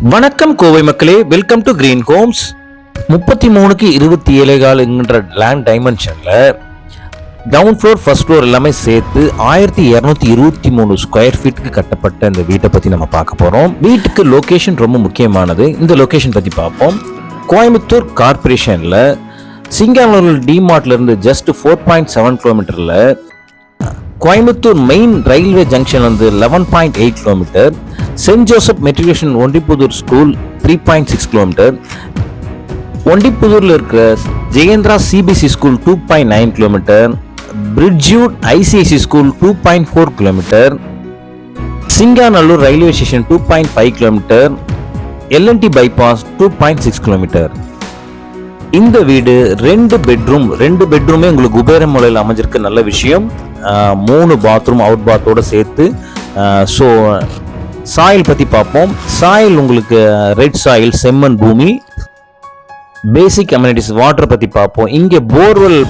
வணக்கம் கோவை மக்களே welcome to green Holmes முப்பத்தி மூணுக்கு இருபத்தி ஏழு காலுங்கிற லேண்ட் டைமென்ஷனில் டவுன் ஃப்ளோர் ஃபர்ஸ்ட் ஃப்ளோர் எல்லாமே சேர்த்து ஆயிரத்தி இரநூத்தி இருபத்தி மூணு ஸ்கொயர் ஃபீட்டுக்கு கட்டப்பட்ட இந்த வீட்டை பற்றி நம்ம பார்க்க போகிறோம் வீட்டுக்கு லொக்கேஷன் ரொம்ப முக்கியமானது. இந்த லொக்கேஷன் பற்றி பார்ப்போம். கோயம்புத்தூர் கார்பரேஷனில் சிங்கானூர் டிமார்ட்லேருந்து ஜஸ்ட் ஃபோர் பாயிண்ட் செவன் கிலோமீட்டரில் கோயம்புத்தூர் மெயின் ரயில்வே ஜங்ஷன் வந்து eleven point eight kilometre Saint Joseph matriculation Ondipudur school three point six kilometre ஒண்டிப்புதூரில் இருக்கிற Jayendra CBC school two point nine kilometre பிரிட்ஜூட் ICIC school two point four kilometre Singanallur railway station two point five kilometre LNT bypass two point six kilometre இந்த வீடு ரெண்டு bedroom ரெண்டு பெட்ரூமே உங்களுக்கு குபேர மலையில் அமைஞ்சிருக்க நல்ல விஷயம். மூணு பாத்ரூம் அவுட் பாத்தோடு சேர்த்து ஸோ சாயில் பற்றி பார்ப்போம். சாயில் உங்களுக்கு ரெட் சாயில் செம்மண் பூமி பேசிக் கம்யூனிட்டிஸ் வாட்டர் பற்றி பார்ப்போம். இங்கே போர்வெல்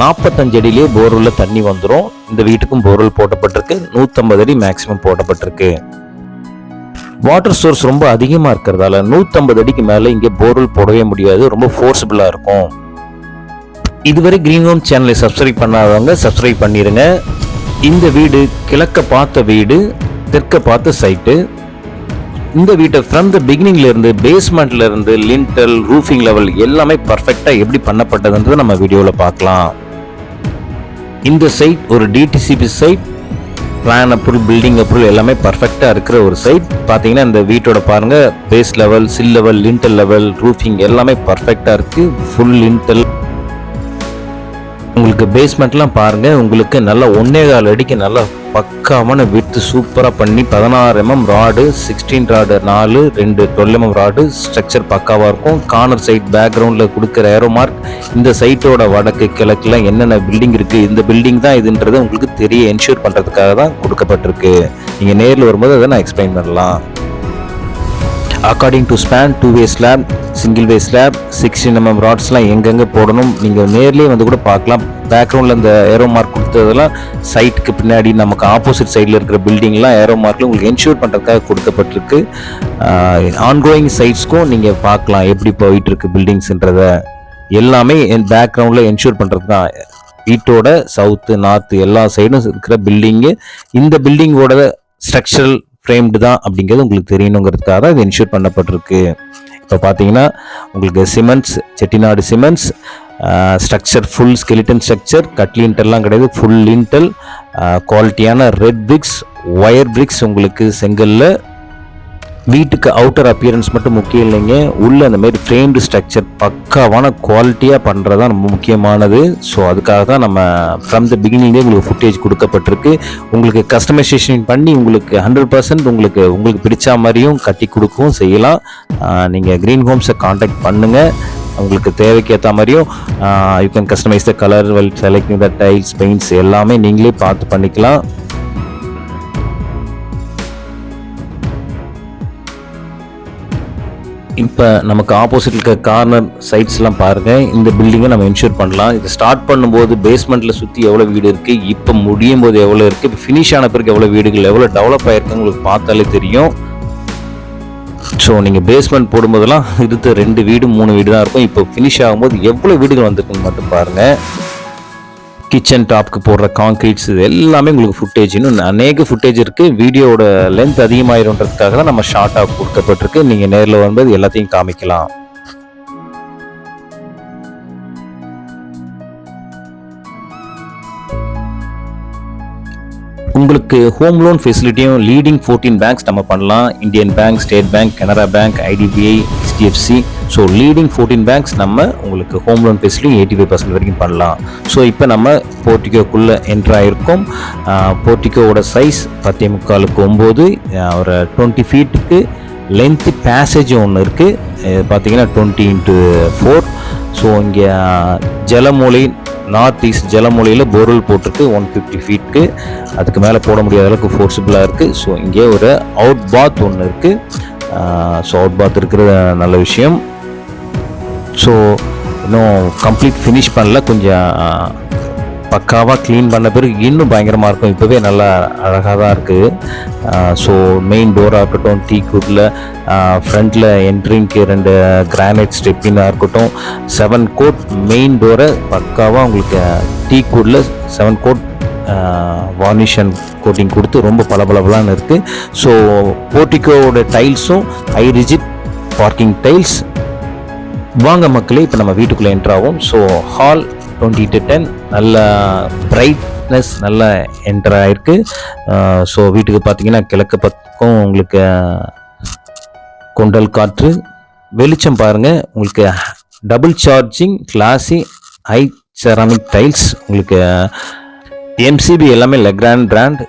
நாற்பத்தஞ்சு அடியிலே போர்வெல்ல தண்ணி வந்துடும் இந்த வீட்டுக்கும் போர்வெல் போட்டப்பட்டிருக்கு. நூற்றம்பது அடி மேக்ஸிமம் போட்டப்பட்டிருக்கு. வாட்டர் சோர்ஸ் ரொம்ப அதிகமாக இருக்கிறதால நூற்றம்பது அடிக்கு மேலே இங்கே போர்வெல் போடவே முடியாது. ரொம்ப ஃபோர்ஸபுளாக இருக்கும். இதுவரை கிரீன் ஹோம் சேனலை சப்ஸ்கிரைப் பண்ணாதவங்க சப்ஸ்கிரைப் பண்ணிடுங்க இந்த வீடு கிழக்க பார்த்த வீடு தெற்க பார்த்த சைட்டு இந்த வீட்டை ஃப்ரம் த பிகினிங்லேருந்து பேஸ்மெண்ட்லேருந்து லிண்டல் ரூஃபிங் லெவல் எல்லாமே பர்ஃபெக்டாக எப்படி பண்ணப்பட்டதுன்றதை நம்ம வீடியோவில் பார்க்கலாம். இந்த சைட் ஒரு DTCP site plan approval building approval எல்லாமே பர்ஃபெக்டாக இருக்கிற ஒரு சைட் பார்த்தீங்கன்னா இந்த வீட்டோட பாருங்கள் base level sill level lintel level roofing எல்லாமே பர்ஃபெக்டாக இருக்குது ஃபுல் லிண்டல் உங்களுக்கு பேஸ்மெண்ட்லாம் பாருங்கள் உங்களுக்கு நல்லா ஒன்னே கால் அடிக்கு நல்லா பக்காவான வித்து சூப்பராக பண்ணி பதினாறு எம்எம் ராடு சிக்ஸ்டீன் ராடு நாலு ரெண்டு டுவெல் எம்எம் ராடு ஸ்ட்ரக்சர் பக்காவாக இருக்கும். கார்னர் சைட் பேக்ரவுண்டில் கொடுக்குற ஏரோ மார்க் இந்த சைட்டோட வடக்கு கிழக்கில் என்னென்ன பில்டிங் இருக்குது இந்த பில்டிங் தான் இதுன்றது உங்களுக்கு தெரிய என்ஷூர் பண்ணுறதுக்காக தான் கொடுக்கப்பட்டிருக்கு. நீங்கள் நேரில் வரும்போது அதை நான் எக்ஸ்பிளைன் பண்ணலாம். According to span two way slab single way slab sixteen MM ராட்ஸ்லாம் எங்கெங்கே போடணும் நீங்கள் நேர்லேயே வந்து கூட பார்க்கலாம். பேக்ரவுண்டில் இந்த ஏரோ மார்க் கொடுத்ததெல்லாம் சைட்டுக்கு பின்னாடி நமக்கு ஆப்போசிட் சைடில் இருக்கிற பில்டிங்லாம் ஏரோ மார்க்கில் உங்களுக்கு என்ஷூர் பண்ணுறதுக்காக கொடுக்கப்பட்டிருக்கு. ஆன்கோயிங் சைட்ஸ்க்கும் நீங்கள் பார்க்கலாம் எப்படி போயிட்டு இருக்கு பில்டிங்ஸ்ன்றத எல்லாமே என் பேக்ரவுண்டில் என்ஷூர் பண்ணுறது தான் வீட்டோட சவுத்து நார்த்து எல்லா சைடும் இருக்கிற பில்டிங்கு இந்த பில்டிங்கோட ஸ்ட்ரக்சரல் ஃப்ரேம்டு தான் அப்படிங்கிறது உங்களுக்கு தெரியணுங்கிறதுக்காக தான் இது இன்ஷூர் பண்ணப்பட்டிருக்கு. இப்போ பார்த்தீங்கன்னா உங்களுக்கு cements Chettinad cements structure full skeleton structure கட்லின்டெல்லாம் கிடையாது ஃபுல் லிண்டல் குவாலிட்டியான ரெட் பிரிக்ஸ் ஒயர் பிரிக்ஸ் உங்களுக்கு செங்கல்ல வீட்டுக்கு அவுட்டர் அப்பியரன்ஸ் மட்டும் முக்கியம் இல்லைங்க. உள்ளே அந்த மாதிரி ஃப்ரேம்டு ஸ்ட்ரக்சர் பக்காவான குவாலிட்டியாக பண்ணுறது தான் ரொம்ப முக்கியமானது. ஸோ அதுக்காக தான் நம்ம ஃப்ரம் த பிகினிங்லேயே உங்களுக்கு ஃபுட்டேஜ் கொடுக்கப்பட்டிருக்கு. உங்களுக்கு கஸ்டமைசேஷன் பண்ணி உங்களுக்கு ஹண்ட்ரட் பர்சன்ட் உங்களுக்கு உங்களுக்கு பிடிச்ச மாதிரியும் கட்டி கொடுக்கவும் செய்யலாம். நீங்கள் க்ரீன் ஹோம்ஸை காண்டாக்ட் பண்ணுங்கள் உங்களுக்கு தேவைக்கு ஏற்ற மாதிரியும் you can customise the colour well selecting the tiles paints எல்லாமே நீங்களே பார்த்து பண்ணிக்கலாம். இப்போ நமக்கு ஆப்போசிட் இருக்க கார்னர் சைட்ஸ்லாம் பாருங்கள் இந்த பில்டிங்கை நம்ம இன்ஷூர் பண்ணலாம். இது ஸ்டார்ட் பண்ணும்போது பேஸ்மெண்ட்டில் சுற்றி எவ்வளோ வீடு இருக்குது இப்போ முடியும் போது எவ்வளோ இருக்குது இப்போ ஃபினிஷ் ஆன பிறகு எவ்வளோ வீடுகள் எவ்வளோ டெவலப் ஆயிருக்கு உங்களுக்கு பார்த்தாலே தெரியும். ஸோ நீங்கள் பேஸ்மெண்ட் போடும்போதெல்லாம் இருக்க ரெண்டு வீடு மூணு வீடு தான் இருக்கும். இப்போ ஃபினிஷ் ஆகும்போது எவ்வளோ வீடுகள் வந்திருக்குன்னு மட்டும் பாருங்கள் கிச்சன் டாப்க்கு போடுற காங்க்ரீட்ஸ் இது எல்லாமே உங்களுக்கு ஃபுட்டேஜ் இன்னும் அநேக ஃபுட்டேஜ் இருக்குது வீடியோட லென்த் அதிகமாயிருன்றதுக்காக தான் நம்ம ஷார்ட்டாக கொடுக்கப்பட்டிருக்கு. நீங்கள் நேரில் வரும்போது எல்லாத்தையும் காமிக்கலாம். உங்களுக்கு ஹோம் லோன் ஃபெசிலிட்டியும் லீடிங் ஃபோர்டீன் பேங்க்ஸ் நம்ம பண்ணலாம். Indian bank state bank Canara bank IDBI HDFC so leading fourteen banks நம்ம உங்களுக்கு home loan facility eighty five percent வரைக்கும் பண்ணலாம். ஸோ இப்போ நம்ம போர்ட்டிகோக்குள்ளே என்ட்ரு ஆகிருக்கோம் போர்ட்டிகோவோட சைஸ் பத்தே முக்காலுக்கு ஒம்பது. ஒரு டுவெண்ட்டி ஃபீட்டுக்கு லென்த்து பேசேஜ் ஒன்று இருக்குது பார்த்தீங்கன்னா டுவெண்ட்டி இன்ட்டு ஃபோர் ஸோ இங்கே ஜலமூலை நார்த் ஈஸ்ட் ஜலமூலையில் போர்வெல் போட்டிருக்கு ஒன் ஃபிஃப்டி ஃபீட்க்கு அதுக்கு மேலே போட முடியாத அளவுக்கு ஃபோர்ஸபுளாக இருக்குது ஸோ இங்கே ஒரு அவுட் பாத் ஒன்று இருக்குது ஸோ அவுட் பாத் இருக்கிறது நல்ல விஷயம். ஸோ இன்னும் கம்ப்ளீட் ஃபினிஷ் பண்ணல. கொஞ்சம் பக்காவாக க்ளீன் பண்ண பிறகு இன்னும் பயங்கரமாக இருக்கும். இப்போவே நல்லா அழகாக தான் இருக்குது ஸோ மெயின் டோராக இருக்கட்டும் டீ குட்டில் ஃப்ரண்ட்டில் என்ட்ரிங்க்கு ரெண்டு கிரானைட் ஸ்டெப்பினாக இருக்கட்டும் செவன் கோட் மெயின் டோரை பக்காவாக உங்களுக்கு டீ குட்டில் seven coat varnish and coating கொடுத்து ரொம்ப பளபளபலான்னு இருக்குது ஸோ போர்ட்டிகோவோட டைல்ஸும் ஹை ரிஜிட் பார்க்கிங் டைல்ஸ் வாங்க மக்களே இப்போ நம்ம வீட்டுக்குள்ளே என்ட்ராகும் so hall twenty to ten நல்ல பிரைட்னஸ் நல்ல என்டர் ஆகிருக்கு ஸோ வீட்டுக்கு பார்த்தீங்கன்னா கிழக்கு பக்கம் உங்களுக்கு கொண்டல் காற்று. வெளிச்சம் பாருங்கள் உங்களுக்கு double charging classy high ceramic tiles உங்களுக்கு எம்சிபி எல்லாமே லெக்ராண்ட் பிராண்ட்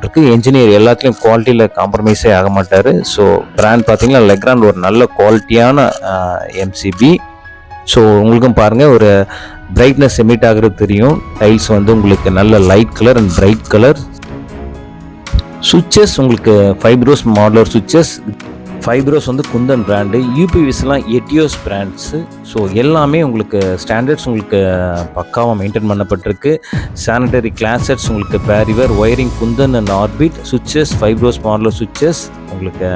இருக்குது என்ஜினியர் எல்லாத்துலேயும் குவாலிட்டியில் காம்ப்ரமைஸே ஆக மாட்டார். ஸோ பிராண்ட் பார்த்தீங்கன்னா லெக்ராண்ட் ஒரு நல்ல குவாலிட்டியான எம்சிபி ஸோ உங்களுக்கும் பாருங்கள் ஒரு பிரைட்னஸ் எமிட் ஆகிறது தெரியும். டைல்ஸ் வந்து உங்களுக்கு நல்ல light colour and bright colour switches உங்களுக்கு ஃபைப்ரோஸ் மாடலர் சுவிச்சஸ் ஃபைப்ரோஸ் வந்து குந்தன் பிராண்டு யூபிவிஸ்லாம் எட்டியோஸ் பிராண்ட்ஸு ஸோ எல்லாமே உங்களுக்கு ஸ்டாண்டர்ட்ஸ் உங்களுக்கு பக்காவாக மெயின்டைன் பண்ணப்பட்டிருக்கு. சானிடரி கிளாசட்ஸ் உங்களுக்கு Parryware wiring Kundan and Orbit switches Fybros modular switches உங்களுக்கு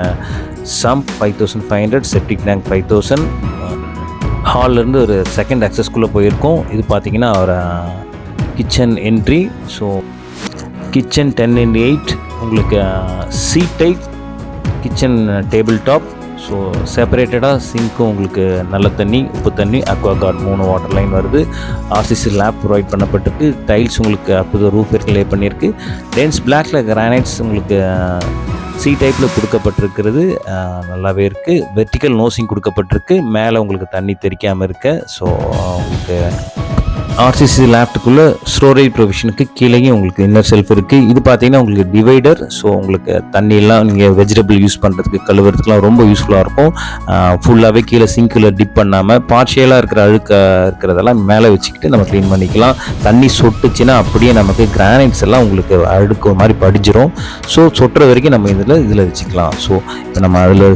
sump five thousand five hundred septic tank five thousand ஹால்லேருந்து ஒரு செகண்ட் அக்சஸ்குள்ளே போயிருக்கோம். இது பார்த்திங்கன்னா ஒரு kitchen entry so kitchen ten in eight உங்களுக்கு C type kitchen table top so செப்பரேட்டடாக சிங்க்கும் உங்களுக்கு நல்ல தண்ணி உப்பு தண்ணி அக்வா கார்ட் மூணு வாட்டர் லைன் வருது. ஆர்சிசி லேப் ப்ரொவைட் பண்ணப்பட்டிருக்கு. டைல்ஸ் உங்களுக்கு அப்போது ரூஃப் லே பண்ணியிருக்கு. டென்ஸ் பிளாக்ல கிரானைட்ஸ் உங்களுக்கு சி டைப்பில் கொடுக்கப்பட்டிருக்கிறது. நல்லாவே இருக்குது வெர்டிக்கல் நோசிங் கொடுக்கப்பட்டிருக்கு. மேலே உங்களுக்கு தண்ணி தெரிக்காமல் இருக்க. ஸோ உங்களுக்கு ஆர்சிசி லேப்டுக்குள்ளே ஸ்டோரேஜ் ப்ரொவிஷனுக்கு கீழேயும் உங்களுக்கு இன்னர் செல்ஃப் இருக்குது இது பார்த்தீங்கன்னா உங்களுக்கு டிவைடர் ஸோ உங்களுக்கு தண்ணியெல்லாம் நீங்கள் வெஜிடபிள் யூஸ் பண்ணுறதுக்கு கழுவுறதுக்குலாம் ரொம்ப யூஸ்ஃபுல்லாக இருக்கும். ஃபுல்லாகவே கீழே சிங்கில் டிப் பண்ணாமல் பார்ஷியலாக இருக்கிற அழுக்க இருக்கிறதெல்லாம் மேலே வச்சுக்கிட்டு நம்ம க்ளீன் பண்ணிக்கலாம். தண்ணி சொட்டுச்சுன்னா அப்படியே நமக்கு கிரானைட்ஸ் எல்லாம் உங்களுக்கு அழுக்கு மாதிரி படிஞ்சிரும். ஸோ சொட்டுற வரைக்கும் நம்ம இதில் இதில் வச்சுக்கலாம். ஸோ இப்போ நம்ம அதில்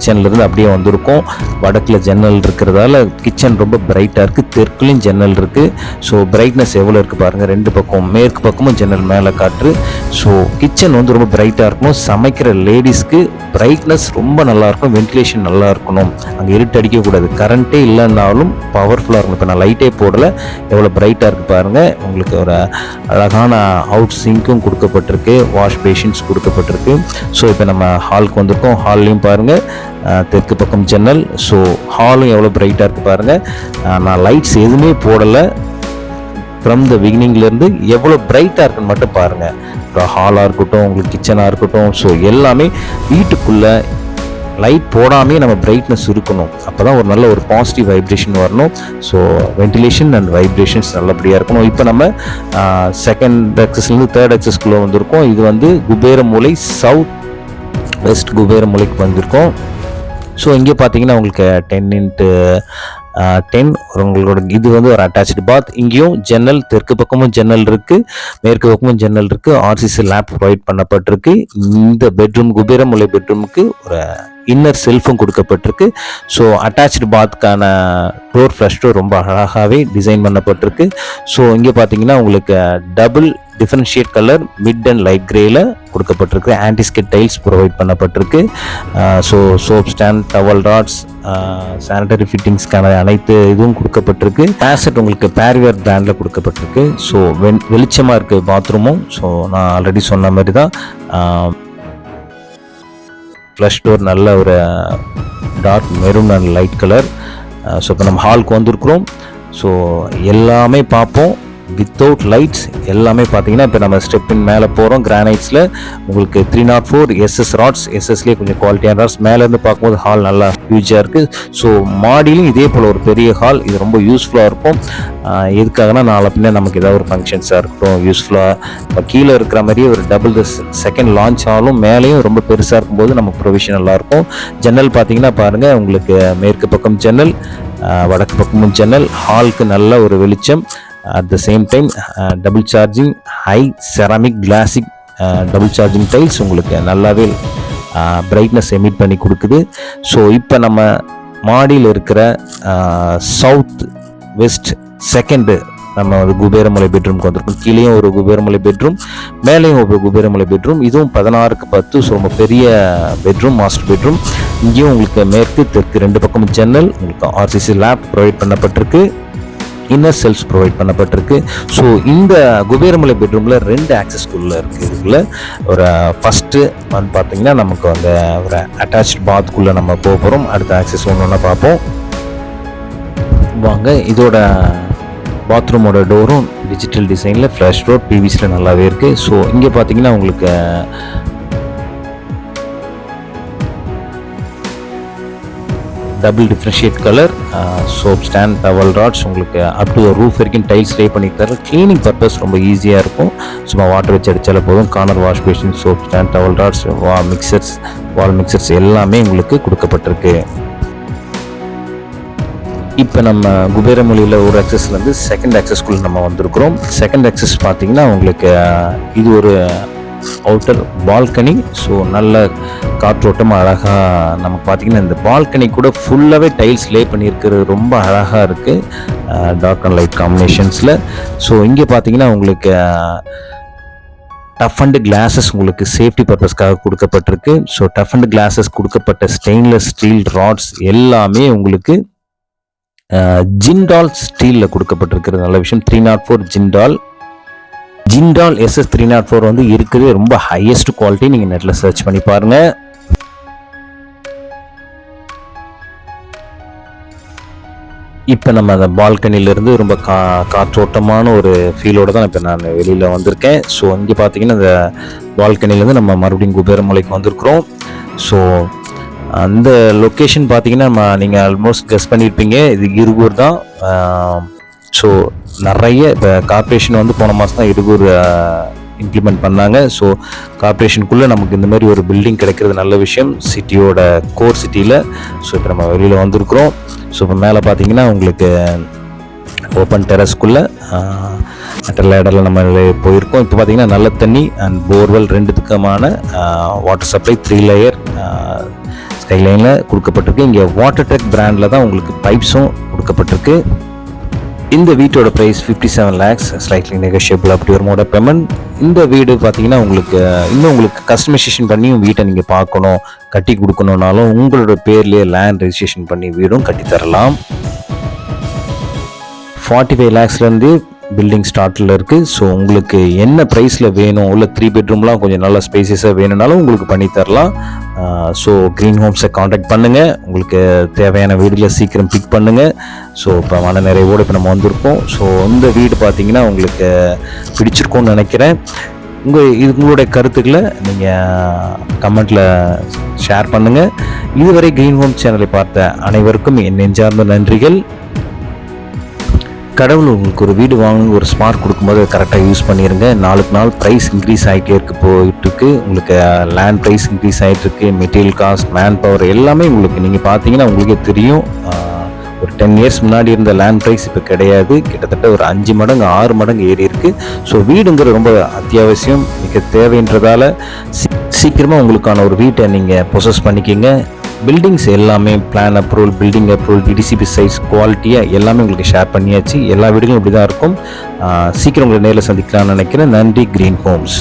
கிச்சன்லேருந்து அப்படியே வந்திருக்கோம். வடக்கில் ஜன்னல் இருக்கிறதால கிச்சன் ரொம்ப பிரைட்டாக இருக்குது தெற்குலேயும் ஜன்னல் இருக்குது ஸோ பிரைட்னஸ் எவ்வளோ இருக்குது பாருங்கள் ரெண்டு பக்கம் மேற்கு பக்கமும் ஜன்னல் மேலே காற்று. ஸோ கிச்சன் வந்து ரொம்ப பிரைட்டாக இருக்கணும். சமைக்கிற லேடிஸ்க்கு பிரைட்னஸ் ரொம்ப நல்லாயிருக்கும் வென்டிலேஷன் நல்லா இருக்கணும். அங்கே இருட்டு அடிக்கக்கூடாது கரண்ட்டே இல்லைன்னாலும் பவர்ஃபுல்லாக இருக்கணும். இப்போ நான் லைட்டே போடலை. எவ்வளோ பிரைட்டாக இருக்குது பாருங்கள் உங்களுக்கு ஒரு அழகான அவுட் சிங்க்கும் கொடுக்கப்பட்டிருக்கு. வாஷ் பேஷன்ஸ் கொடுக்கப்பட்டிருக்கு. ஸோ இப்போ நம்ம ஹாலுக்கு வந்திருக்கோம். ஹால்லையும் பாருங்கள் தெற்கு பக்கம் ஜன்னல். ஸோ ஹாலும் எவ்வளோ பிரைட்டாக இருக்குது பாருங்கள் நான் லைட்ஸ் எதுவுமே போடலை. ஃப்ரம் த பிகினிங்லேருந்து எவ்வளோ பிரைட்டாக இருக்குன்னு மட்டும் பாருங்கள் இப்போ ஹாலாக இருக்கட்டும் உங்களுக்கு கிச்சனாக இருக்கட்டும் ஸோ எல்லாமே வீட்டுக்குள்ளே லைட் போடாமே நம்ம பிரைட்னஸ் இருக்கணும். அப்போ தான் ஒரு நல்ல ஒரு பாசிட்டிவ் வைப்ரேஷன் வரணும். ஸோ வென்டிலேஷன் அண்ட் வைப்ரேஷன்ஸ் நல்லபடியாக இருக்கணும். இப்போ நம்ம செகண்ட் ஆக்சஸ்லேருந்து தேர்ட் ஆக்சஸ்குள்ளே வந்திருக்கோம். இது வந்து குபேர மூலை சவுத் வெஸ்ட் குபேர மூலைக்கு வந்திருக்கோம். ஸோ இங்கே பார்த்தீங்கன்னா உங்களுக்கு டென் இன்ட்டு டென் உங்களோட இது வந்து ஒரு அட்டாச்சு பாத் இங்கேயும் ஜன்னல் தெற்கு பக்கமும் ஜன்னல் இருக்குது மேற்கு பக்கமும் ஜன்னல் இருக்குது ஆர்சிசி லேப் ப்ரொவைட் பண்ணப்பட்டிருக்கு. இந்த பெட்ரூம் குபேரமுலை பெட்ரூமுக்கு ஒரு இன்னர் செல்ஃபும் கொடுக்கப்பட்டிருக்கு. ஸோ அட்டாச்சு பாத்துக்கான டோர் ஃப்ளஷ் டோர் ரொம்ப அழகாகவே டிசைன் பண்ணப்பட்டிருக்கு. ஸோ இங்கே பார்த்தீங்கன்னா உங்களுக்கு double differentiate colour mid and light கிரேயில் கொடுக்கப்பட்டிருக்கு. ஆன்டிஸ்கெட் டைல்ஸ் ப்ரொவைட் பண்ணப்பட்டிருக்கு. So soap stand towel rods sanitary ஃபிட்டிங்ஸ்க்கான அனைத்து இதுவும் கொடுக்கப்பட்டிருக்கு. ஆசட் உங்களுக்கு பேரிவேர் பிராண்டில் கொடுக்கப்பட்டிருக்கு. ஸோ வெண் வெளிச்சமாக இருக்குது பாத்ரூமும் ஸோ நான் ஆல்ரெடி சொன்ன மாதிரி தான் ஃப்ளஷ் டோர் நல்ல ஒரு dark maroon and light colour so இப்போ நம்ம ஹாலுக்கு வந்திருக்கிறோம். ஸோ எல்லாமே பார்ப்போம். வித்தவுட் லைட்ஸ் எல்லாமே பார்த்தீங்கன்னா இப்போ நம்ம ஸ்டெப்பின் மேலே போகிறோம் கிரானைட்ஸில் உங்களுக்கு three naught four SS rods எஸ்எஸ்லேயே கொஞ்சம் குவாலிட்டியான ராட்ஸ் மேலேருந்து பார்க்கும்போது ஹால் நல்லா ஹியூஜாக இருக்குது ஸோ மாடியிலும் இதே போல் ஒரு பெரிய ஹால் இது ரொம்ப யூஸ்ஃபுல்லாக இருக்கும். எதுக்காகனா நாளை பின்ன நமக்கு ஏதாவது ஒரு ஃபங்க்ஷன்ஸாக இருக்கட்டும் யூஸ்ஃபுல்லாக இப்போ கீழே இருக்கிற மாதிரியே ஒரு டபுள் த செகண்ட் லான்ச் ஆனாலும் மேலேயும் ரொம்ப பெருசாக இருக்கும்போது நமக்கு ப்ரொவிஷன் நல்லாயிருக்கும் ஜன்னல் பார்த்தீங்கன்னா பாருங்கள் உங்களுக்கு மேற்கு பக்கம் ஜன்னல் வடக்கு பக்கமும் ஜன்னல் ஹாலுக்கு நல்ல ஒரு வெளிச்சம். At the same time double charging high ceramic classic double charging tiles உங்களுக்கு நல்லாவே uh, பிரைட்னஸ் எமிட் பண்ணி கொடுக்குது. ஸோ இப்போ நம்ம மாடியில் இருக்கிற சவுத் வெஸ்ட் செகண்டு நம்ம ஒரு குபேரமலை பெட்ரூம்க்கு வந்திருக்கோம். கீழேயும் ஒரு குபேரமலை பெட்ரூம் மேலேயும் ஒரு குபேரமலை பெட்ரூம் இதுவும் பதினாறுக்கு பத்து ஸோ ரொம்ப பெரிய பெட்ரூம் மாஸ்டர் பெட்ரூம் இங்கேயும் உங்களுக்கு மேற்கு தெற்கு ரெண்டு பக்கமும் ஜன்னல் உங்களுக்கு ஆர்சிசி லேப் ப்ரொவைட் பண்ணப்பட்டிருக்கு. இன்னர் செல்ஸ் ப்ரொவைட் பண்ணப்பட்டிருக்கு. ஸோ இந்த குபேரமலை பெட்ரூமில் ரெண்டு ஆக்சஸ் உள்ள இருக்குது ஒரு uh, ஃபஸ்ட்டு வந்து பார்த்தீங்கன்னா நமக்கு அந்த ஒரு அட்டாச் பாத்குள்ளே நம்ம போக போகிறோம் அடுத்த ஆக்சஸ் ஒன்று ஒன்றா பார்ப்போம். வாங்க இதோட பாத்ரூமோட டோரும் டிஜிட்டல் டிசைனில் ஃப்ளாஷ் டோர் பிவிசியில் நல்லாவே இருக்குது ஸோ இங்கே பார்த்தீங்கன்னா உங்களுக்கு double differentiate colour soap stand towel rods உங்களுக்கு அப் டு ரூஃப் வரைக்கும் டைல்ஸ் ரே பண்ணி தர க்ளீனிங் பர்பஸ் ரொம்ப ஈஸியாக இருக்கும். சும்மா வாட்டர் வச்சு அடித்தாலே போதும். Corner wash basin soap stand towel rods வா மிக்சர்ஸ் வால் மிக்சர்ஸ் எல்லாமே உங்களுக்கு கொடுக்கப்பட்டிருக்கு. இப்போ நம்ம குபேரமொழியில் ஒரு ஆக்சஸ்லேருந்து செகண்ட் ஆக்சஸ்க்குள்ளே நம்ம வந்திருக்கிறோம். செகண்ட் ஆக்சஸ் பார்த்தீங்கன்னா உங்களுக்கு இது ஒரு அவுட்டர் பால்கனி ஸோ நல்ல காற்றோட்டம் அழகாக நமக்கு பார்த்தீங்கன்னா இந்த பால்கனி கூட ஃபுல்லாகவே டைல்ஸ் லே பண்ணியிருக்கிறது ரொம்ப அழகாக இருக்குது டார்க் அண்ட் லைட் காம்பினேஷன்ஸில் ஸோ இங்கே பார்த்தீங்கன்னா உங்களுக்கு டஃப் அண்ட் கிளாஸஸ் உங்களுக்கு சேஃப்டி பர்பஸ்க்காக கொடுக்கப்பட்டிருக்கு. ஸோ டஃப் அண்ட் கிளாஸஸ் கொடுக்கப்பட்ட ஸ்டெயின்லெஸ் ஸ்டீல் ராட்ஸ் எல்லாமே உங்களுக்கு ஜிண்டால் ஸ்டீலில் கொடுக்கப்பட்டிருக்கிறது. நல்ல விஷயம். Three naught four Jindal Jindal SS three naught four வந்து இருக்கிறது ரொம்ப ஹையஸ்ட் குவாலிட்டி நீங்கள் நெட்டில் சர்ச் பண்ணி பாருங்கள் இப்போ நம்ம அந்த பால்கனிலேருந்து ரொம்ப கா காற்றோட்டமான ஒரு ஃபீலோட தான் இப்போ நான் வெளியில் வந்திருக்கேன். ஸோ இங்கே பார்த்தீங்கன்னா அந்த பால்கனிலேருந்து நம்ம மறுபடியும் குபேரமலைக்கு வந்திருக்கிறோம். ஸோ அந்த லொக்கேஷன் பார்த்தீங்கன்னா நம்ம நீங்கள் ஆல்மோஸ்ட் கெஸ் பண்ணியிருப்பீங்க இது இருகூர் தான். ஸோ நிறைய இப்போ கார்ப்பரேஷன் வந்து போன மாதம் தான் இருகூர் இம்ப்ளிமெண்ட் பண்ணாங்க. ஸோ கார்ப்பரேஷனுக்குள்ளே நமக்கு இந்த மாதிரி ஒரு பில்டிங் கிடைக்கிறது நல்ல விஷயம். சிட்டியோட கோர் சிட்டியில் ஸோ இப்போ நம்ம வெளியில் வந்திருக்கிறோம். ஸோ இப்போ மேலே பார்த்தீங்கன்னா உங்களுக்கு ஓப்பன் டெரஸ்க்குள்ளே மற்ற லேடரில் நம்ம போயிருக்கோம். இப்போ பார்த்தீங்கன்னா நல்ல தண்ணி அண்ட் போர்வெல் ரெண்டுத்துக்குமான வாட்டர் சப்ளை த்ரீ லேயர் ஸ்கைலைனில் கொடுக்கப்பட்டிருக்கு. இங்கே வாட்டர் டெக் பிராண்டில் தான் உங்களுக்கு பைப்ஸும் கொடுக்கப்பட்டிருக்கு. இந்த வீட்டோட price fifty seven lakhs slightly negotiable அப்படி ஒரு மோட பேமெண்ட் இந்த வீடு பார்த்தீங்கன்னா உங்களுக்கு இன்னும் உங்களுக்கு கஸ்டமைசேஷன் பண்ணியும் வீட்டை நீங்கள் பார்க்கணும் கட்டி கொடுக்கணுன்னாலும் உங்களோட பேர்லேயே லேண்ட் ரெஜிஸ்ட்ரேஷன் பண்ணி வீடும் கட்டி தரலாம் ஃபார்ட்டி ஃபைவ் லேக்ஸ்லேருந்து பில்டிங் ஸ்டார்ட்டில் இருக்குது ஸோ உங்களுக்கு என்ன ப்ரைஸில் வேணும்? உள்ள த்ரீ பெட்ரூம்லாம் கொஞ்சம் நல்ல ஸ்பேசஸாக வேணும்னாலும் உங்களுக்கு பண்ணி தரலாம். ஸோ க்ரீன் ஹோம்ஸை காண்டாக்ட் பண்ணுங்கள் உங்களுக்கு தேவையான வீடுகளை சீக்கிரம் பிக் பண்ணுங்கள் ஸோ இப்போ மன நிறைவோடு இப்போ நம்ம வந்திருக்கோம். ஸோ இந்த வீடு பார்த்தீங்கன்னா உங்களுக்கு பிடிச்சிருக்கோன்னு நினைக்கிறேன். உங்கள் இது உங்களுடைய கருத்துக்களை நீங்கள் கமெண்ட்டில் ஷேர் பண்ணுங்கள் இதுவரை க்ரீன் ஹோம் சேனலை பார்த்த அனைவருக்கும் என் நெஞ்சார்ந்த நன்றிகள். கடவுள் உங்களுக்கு ஒரு வீடு வாங்கணும் ஒரு ஸ்மார்ட் கொடுக்கும்போது கரெக்டாக யூஸ் பண்ணிடுங்க நாளுக்கு நாள் ப்ரைஸ் இன்க்ரீஸ் ஆகிட்டே இருக்கு போயிட்டுருக்கு. உங்களுக்கு லேண்ட் ப்ரைஸ் இன்க்ரீஸ் ஆகிட்டுருக்கு மெட்டீரியல் காஸ்ட் மேன் பவர் எல்லாமே உங்களுக்கு நீங்கள் பார்த்தீங்கன்னா உங்களுக்கே தெரியும். ஒரு டென் இயர்ஸ் முன்னாடி இருந்த லேண்ட் ப்ரைஸ் இப்போ கிடையாது. கிட்டத்தட்ட ஒரு அஞ்சு மடங்கு ஆறு மடங்கு ஏறி இருக்கு. ஸோ வீடுங்கிறது ரொம்ப அத்தியாவசியம் மிக தேவைன்றதால சீக்கிரமாக உங்களுக்கான ஒரு வீட்டை நீங்கள் ப்ரொசஸ் பண்ணிக்கிங்க. பில்டிங்ஸ் எல்லாமே plan approval building approval DTCP size குவாலிட்டியாக எல்லாமே உங்களுக்கு ஷேர் பண்ணியாச்சு. எல்லா வீடுகளும் இப்படி தான் இருக்கும் சீக்கிரம் உங்களை நேரில் சந்திக்கலாம்னு நினைக்கிறேன். நன்றி க்ரீன் ஹோம்ஸ்